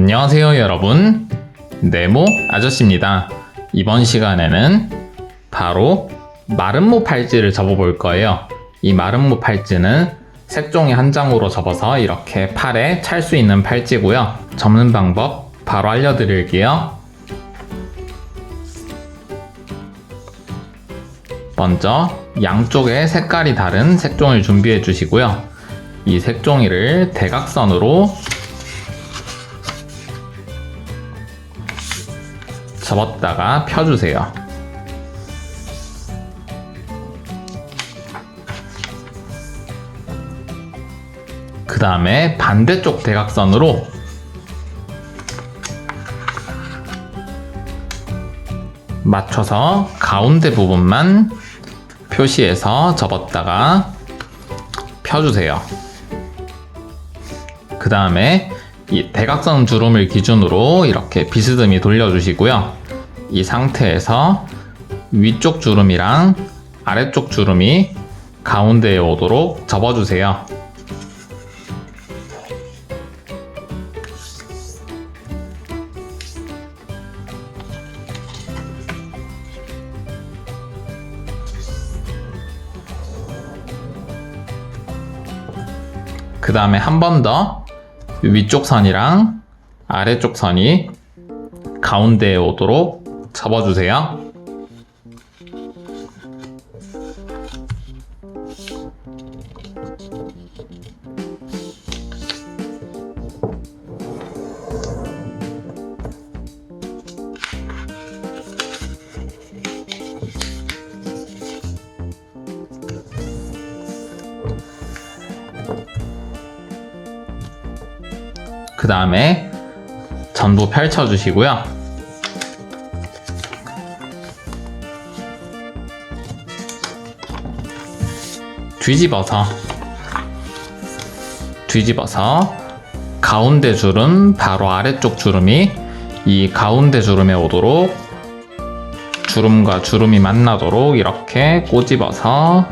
안녕하세요 여러분. 네모 아저씨입니다. 이번 시간에는 바로 마름모 팔찌를 접어볼 거예요. 이 마름모 팔찌는 색종이 한 장으로 접어서 이렇게 팔에 찰 수 있는 팔찌고요. 접는 방법 바로 알려드릴게요. 먼저 양쪽에 색깔이 다른 색종이를 준비해 주시고요. 이 색종이를 대각선으로 접었다가 펴주세요. 그 다음에 반대쪽 대각선으로 맞춰서 가운데 부분만 표시해서 접었다가 펴주세요. 그 다음에 이 대각선 주름을 기준으로 이렇게 비스듬히 돌려주시고요. 이 상태에서 위쪽 주름이랑 아래쪽 주름이 가운데에 오도록 접어주세요. 그 다음에 한 번 더 위쪽 선이랑 아래쪽 선이 가운데에 오도록 접어주세요. 그 다음에 전부 펼쳐주시고요. 뒤집어서 뒤집어서 가운데 주름 바로 아래쪽 주름이 이 가운데 주름에 오도록 주름과 주름이 만나도록 이렇게 꼬집어서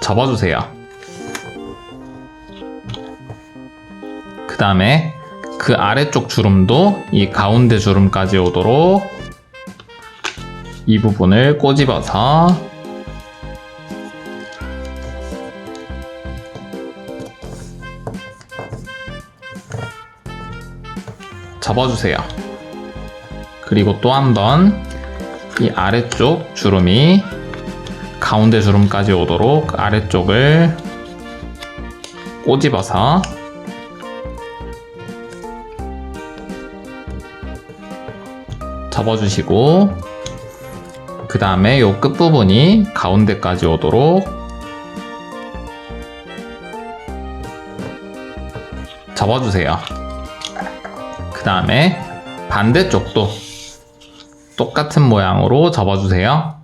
접어주세요. 그 다음에 그 아래쪽 주름도 이 가운데 주름까지 오도록 이 부분을 꼬집어서 접어주세요. 그리고 또 한 번 이 아래쪽 주름이 가운데 주름까지 오도록 아래쪽을 꼬집어서 접어주시고 그 다음에 요 끝부분이 가운데까지 오도록 접어주세요. 그 다음에 반대쪽도 똑같은 모양으로 접어주세요.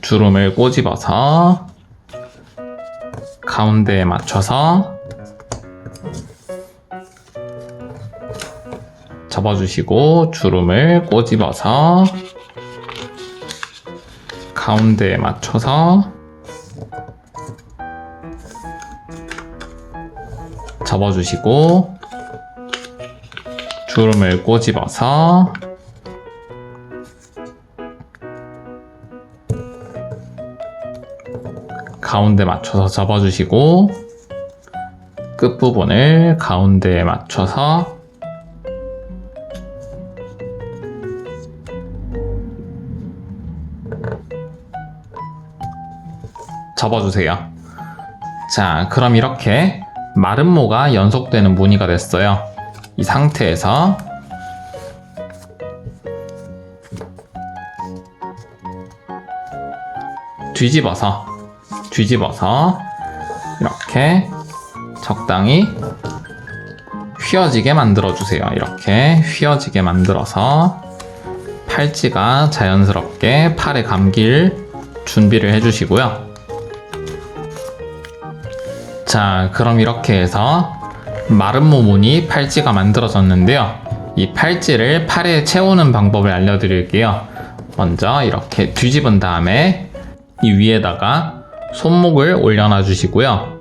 주름을 꼬집어서 가운데에 맞춰서 접어주시고 주름을 꼬집어서 가운데에 맞춰서 접어주시고 주름을 꼬집어서 가운데 맞춰서 접어주시고 끝부분을 가운데에 맞춰서 접어주세요. 자, 그럼 이렇게 마른 모가 연속되는 무늬가 됐어요. 이 상태에서 뒤집어서 뒤집어서 이렇게 적당히 휘어지게 만들어 주세요. 이렇게 휘어지게 만들어서 팔찌가 자연스럽게 팔에 감길 준비를 해주시고요. 자, 그럼 이렇게 해서 마름모 무늬 팔찌가 만들어졌는데요. 이 팔찌를 팔에 채우는 방법을 알려드릴게요. 먼저 이렇게 뒤집은 다음에 이 위에다가 손목을 올려놔 주시고요.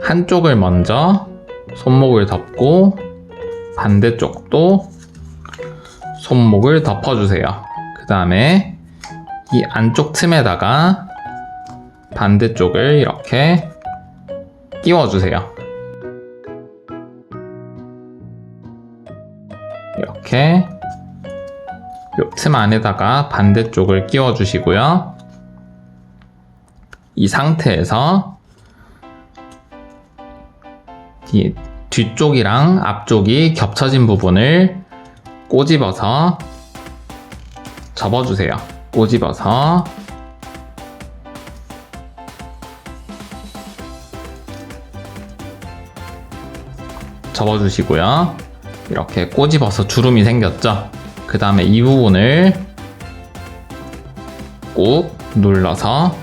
한쪽을 먼저 손목을 덮고 반대쪽도 손목을 덮어주세요. 그 다음에 이 안쪽 틈에다가 반대쪽을 이렇게 끼워주세요. 이렇게 요틈 안에다가 반대쪽을 끼워주시고요. 이 상태에서 이 뒤쪽이랑 앞쪽이 겹쳐진 부분을 꼬집어서 접어주세요. 꼬집어서 접어주시고요. 이렇게 꼬집어서 주름이 생겼죠? 그 다음에 이 부분을 꾹 눌러서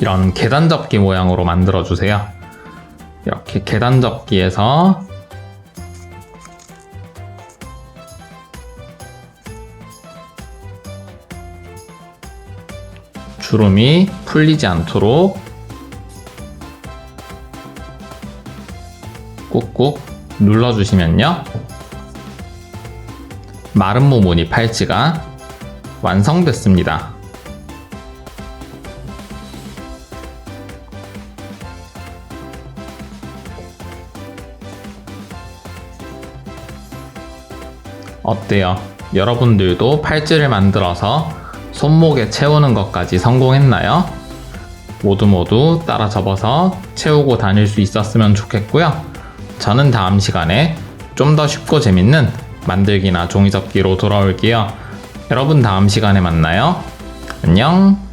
이런 계단 접기 모양으로 만들어 주세요. 이렇게 계단 접기에서 주름이 풀리지 않도록 꾹꾹 눌러주시면요. 마른 모무늬 팔찌가 완성됐습니다. 어때요? 여러분들도 팔찌를 만들어서 손목에 채우는 것까지 성공했나요? 모두 모두 따라 접어서 채우고 다닐 수 있었으면 좋겠고요. 저는 다음 시간에 좀 더 쉽고 재밌는 만들기나 종이접기로 돌아올게요. 여러분 다음 시간에 만나요. 안녕.